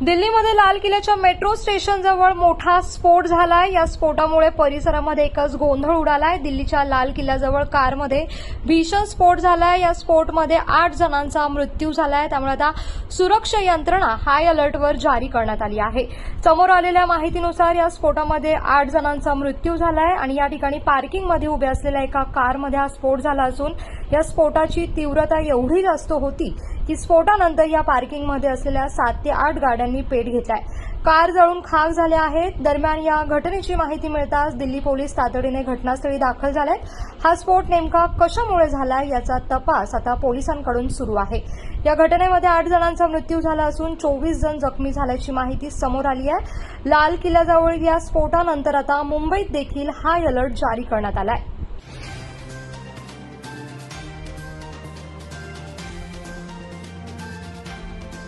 दिल्लीमध्ये लाल किल्ल्याच्या मेट्रो स्टेशनजवळ मोठा स्फोट झालाय. या स्फोटामुळे परिसरामध्ये एकच गोंधळ उडालाय. दिल्लीच्या लाल किल्ल्याजवळ कारमध्ये भीषण स्फोट झालाय. या स्फोटमध्ये आठ जणांचा मृत्यू झालाय. त्यामुळे आता सुरक्षा यंत्रणा हाय अलर्टवर जारी करण्यात आली आहे. समोर आलेल्या माहितीनुसार या स्फोटामध्ये आठ जणांचा मृत्यू झालाय आणि या ठिकाणी पार्किंगमध्ये उभे असलेल्या एका कारमध्ये हा स्फोट झाला असून या स्फोटाची तीव्रता एवढी जास्त होती की स्फोटानंतर या पार्किंगमध्ये असलेल्या सात ते आठ गाड्यांनी पेट घेतलाय. कार जळून खाक झाल्या आहेत. दरम्यान या घटनेची माहिती मिळताच दिल्ली पोलीस तातडीने घटनास्थळी दाखल झालेत. हा स्फोट नेमका कशामुळे झाला याचा तपास आता पोलिसांकडून सुरू आहे. या घटनेमध्ये आठ जणांचा मृत्यू झाला असून चोवीस जण जखमी झाल्याची माहिती समोर आली आहे. लाल किल्ल्याजवळ या स्फोटानंतर आता मुंबईत देखील हाय अलर्ट जारी करण्यात आलाय.